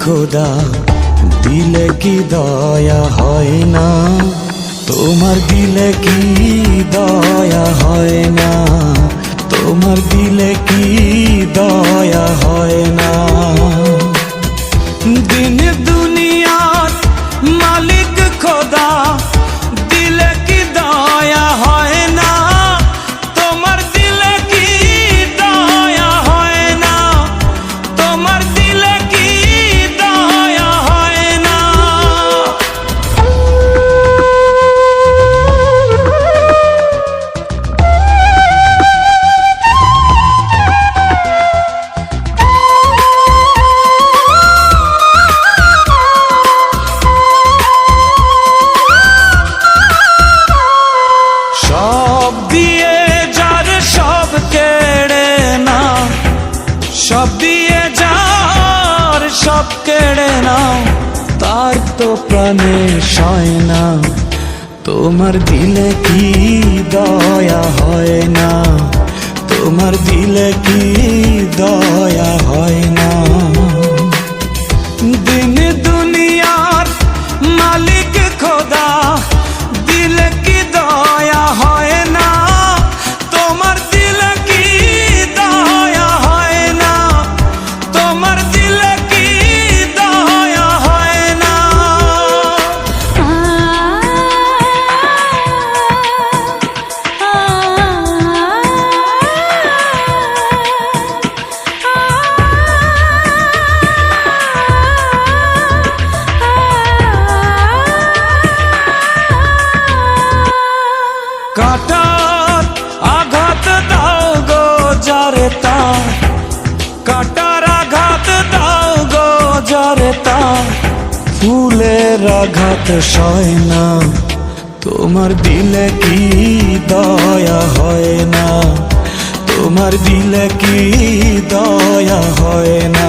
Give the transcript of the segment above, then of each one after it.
খোদা? দিলে কি দয়া হয় না? তোমার দিলে কি দয়া হয় না? তোমার দিলে কি দয়া হয় না? দিন দুনিয়ার সব কেড়ে নাও, তার তো প্রাণে সয় না। তোমার দিলে কি দয়া হয় না? তোমার দিলে কি দয়া হয় না? যারে তার ফুলের আঘাত সয় না। তোমার দিলে কি দয়া হয় না? তোমার দিলে কি দয়া হয় না?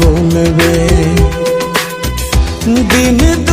বলবে। দিন